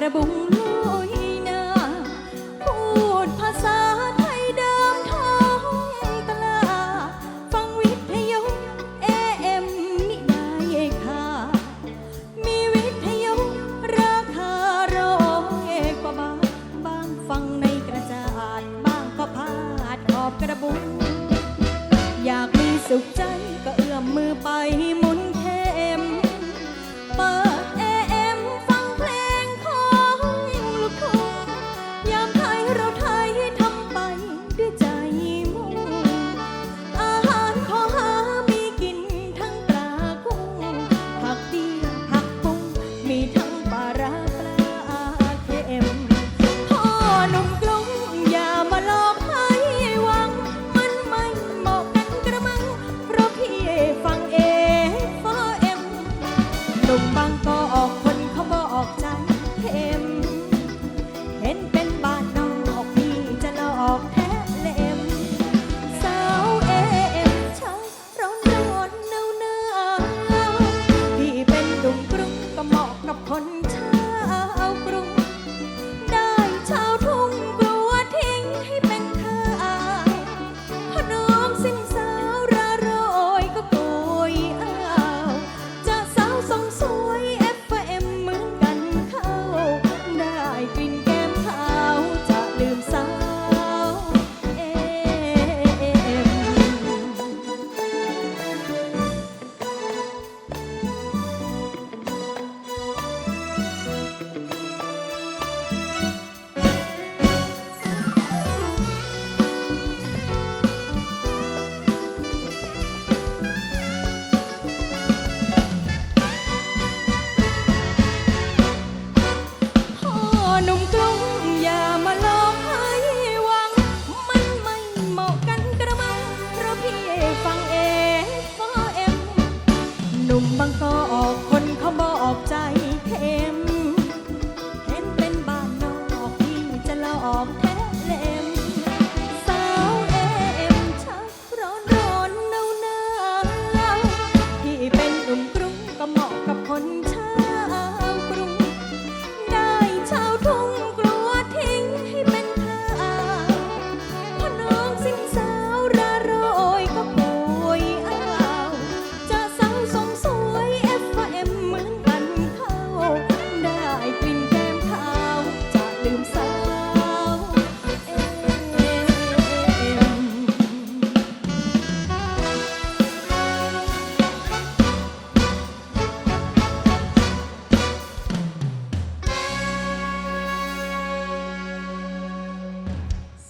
กระบุงลอยนาพูดภาษาไทยเดิมท้องตลาฟังวิทยุเอเอ็มมิได้ค่ามีวิทยุราคาร้อยกว่าบาทบางฟังในกระจาดบางก็พาดขอบกระบุง อยากมีสุขใจ หนุ่มบางกอกคนเขาบอกใจเข้มเห็นเป็นบ้านนอกที่จะหลอก đường sao em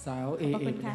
สาวเอขอบเอ คุณค่ะ